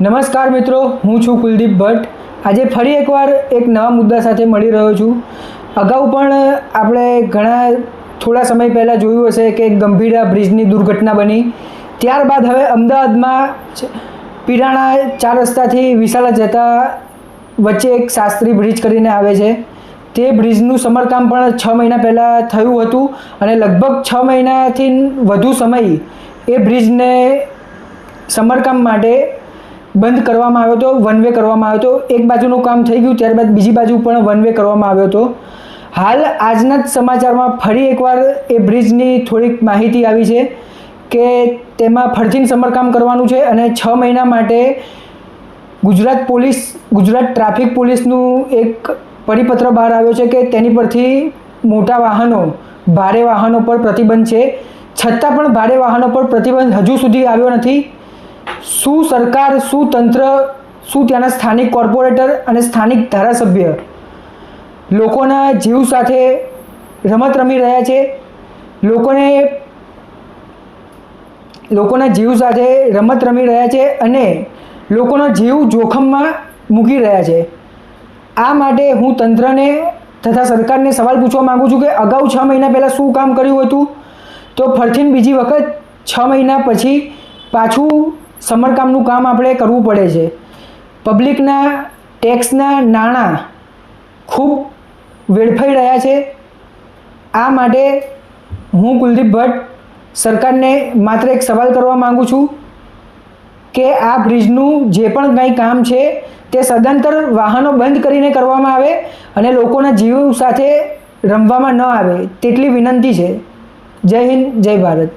નમસ્કાર મિત્રો, હું છું કુલદીપ ભટ્ટ. આજે ફરી એકવાર એક નવા મુદ્દા સાથે મળી રહ્યો છું. અગાઉ પણ આપણે ઘણા થોડા સમય પહેલાં જોયું હશે કે ગંભીરા બ્રિજની દુર્ઘટના બની. ત્યારબાદ હવે અમદાવાદમાં પિરાણા ચાર રસ્તાથી વિશાળા જતા વચ્ચે એક શાસ્ત્રી બ્રિજ કરીને આવે છે. તે બ્રિજનું સમારકામ પણ છ મહિના પહેલાં થયું હતું અને લગભગ છ મહિનાથી વધુ સમય એ બ્રિજને સમારકામ માટે બંધ કરવામાં આવ્યો હતો વન વે કરવામાં આવ્યો હતો. એક બાજુનું કામ થઈ ગયું, ત્યારબાદ બીજી બાજુ પણ વન વે કરવામાં આવ્યો હતો. હાલ આજના જ સમાચારમાં ફરી એકવાર એ બ્રિજની થોડીક માહિતી આવી છે કે તેમાં ફરજીન સમારકામ કરવાનું છે અને છ મહિના માટે ગુજરાત પોલીસ, ગુજરાત ટ્રાફિક પોલીસનું એક પરિપત્ર બહાર આવ્યો છે કે તેની પરથી મોટા વાહનો, ભારે વાહનો પર પ્રતિબંધ છે. છતાં પણ ભારે વાહનો પર પ્રતિબંધ હજુ સુધી આવ્યો નથી. શું સરકાર, શું તંત્ર, શું ત્યાંના સ્થાનિક કોર્પોરેટર અને સ્થાનિક ધારાસભ્ય લોકોના જીવ સાથે રમત રમી રહ્યા છે? લોકોને, લોકોના જીવ સાથે રમત રમી રહ્યા છે અને લોકોનો જીવ જોખમમાં મૂકી રહ્યા છે. આ માટે હું તંત્રને તથા સરકારને સવાલ પૂછવા માગું છું કે અગાઉ છ મહિના પહેલાં શું કામ કર્યું હતું? તો ફરીથી બીજી વખત છ મહિના પછી પાછું સમારકામનું કામ આપણે કરવું પડે છે. પબ્લિકના ટેક્સના નાણાં ખૂબ વેડફાઈ રહ્યા છે. આ માટે હું કુલદીપ ભટ્ટ સરકારને માત્ર એક સવાલ કરવા માગું છું કે આ બ્રિજનું જે પણ કંઈ કામ છે તે સદંતર વાહનો બંધ કરીને કરવામાં આવે અને લોકોના જીવ સાથે રમવામાં ન આવે તેટલી વિનંતી છે. જય હિન્દ, જય ભારત.